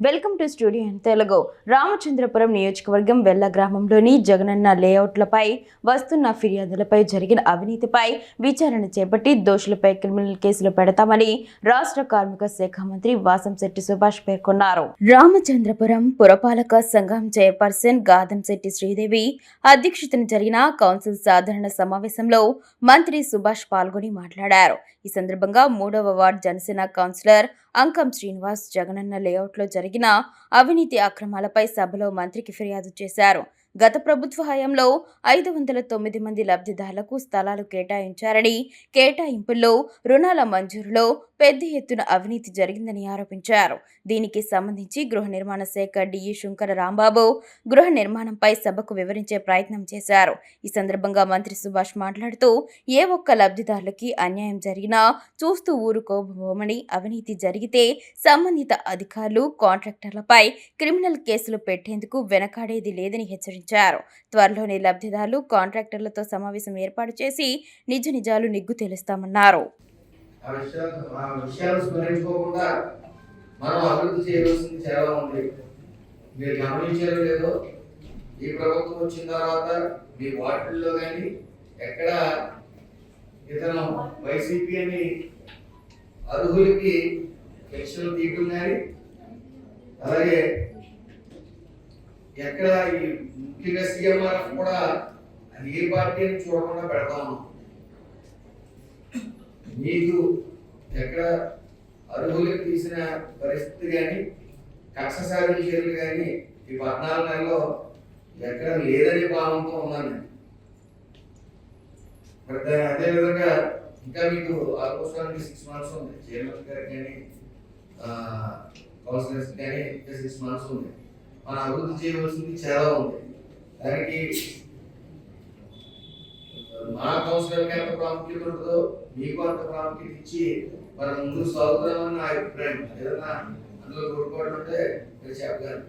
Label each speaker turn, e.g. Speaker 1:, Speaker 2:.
Speaker 1: Welcome to studio Telugu. Ramachandrapuram నియోజకవర్గం వెల్ల గ్రామంలోని జగనన్న లేఅవుట్లపై వస్తున్న ఫిర్యాదులపై జరిగిన అవినీతిపై విచారణ చేపట్టి దోషులపై క్రిమినల్ కేసులు పెడతామని రాష్ట్ర కార్మిక శాఖ మంత్రి వాసంశెట్టి సుభాష్ పేర్కొన్నారు. రామచంద్రపురం పురపాలక సంఘం చైర్పర్సన్ గాదంశెట్టి శ్రీదేవి అధ్యక్షతన జరిగిన కౌన్సిల్ సాధారణ సమావేశంలో మంత్రి సుభాష్ పాల్గొని మాట్లాడారు. ఈ సందర్భంగా మూడవ వార్డ్ జనసేన కౌన్సిలర్ అంకం శ్రీనివాస్ జగనన్న లేఅవుట్లో జరిగిన అవినీతి అక్రమాలపై సభలో మంత్రికి ఫిర్యాదు చేశారు. గత ప్రభుత్వ హయాంలో ఐదు వందల తొమ్మిది మంది లబ్ధిదారులకు స్థలాలు కేటాయించారని కేటాయింపుల్లో రుణాల మంజూరులో పెద్ద ఎత్తున అవినీతి జరిగిందని ఆరోపించారు. దీనికి సంబంధించి గృహ నిర్మాణ శాఖ డిఈ శంకర రాంబాబు గృహ నిర్మాణంపై సభకు వివరించే ప్రయత్నం చేశారు. ఈ సందర్భంగా మంత్రి సుభాష్ మాట్లాడుతూ ఏ ఒక్క లబ్ధిదారులకి అన్యాయం జరిగినా చూస్తూ ఊరుకోబోమని అవినీతి జరిగితే సంబంధిత అధికారులు కాంట్రాక్టర్లపై క్రిమినల్ కేసులు పెట్టేందుకు వెనకాడేది లేదని హెచ్చరించారు. ఇచ్చారు త్వరలోనే లబ్ధిదారులు కాంట్రాక్టర్లతో సమావేశం ఏర్పాటు చేసి నిజ నిజాలు నిగ్గు తెలుస్తామన్నారు.
Speaker 2: మనం అభివృద్ధి చేయవలసింది చాలా ఉంది. మీరు గమనించారో లేదో ఈ ప్రభుత్వం వచ్చిన తర్వాత మీ వార్డుల్లో కానీ ఎక్కడ ఇతను వైసీపీ అని అర్హులకి పెన్షన్లు తీయటం కానీ అలాగే ఎక్కడ ఈ ముఖ్యంగా సీఎంఆర్ఎఫ్ కూడా అది ఏ పార్టీ అని చూడకుండా పెడతాను మీకు ఎక్కడ అర్హులకు తీసిన పరిస్థితి కానీ కక్ష సాధన చర్యలు కానీ ఈ పద్నాలుగు నెలలో ఎక్కడ లేదనే భావంతో ఉన్నాను అదేవిధంగా మరి ఇంకా మీకు ఆల్మోస్ట్ సిక్స్ మంత్స్ ఉంది. చైర్మన్ గారికి కానీ కౌన్సిలర్స్ కానీ ఇంకా సిక్స్ మంత్స్ ఉంది. మనం అభివృద్ధి చేయవలసింది చాలా ఉంది. దానికి మా కౌన్సిలర్కి ఎంత ప్రాముఖ్యత ఉంటుందో మీకు అంత ప్రాముఖ్యత ఇచ్చి మనం ముందుకు సాగుతామని నా అభిప్రాయం. ఏదన్నా అందులో కోరుకోవడం ఉంటే చెప్పగలను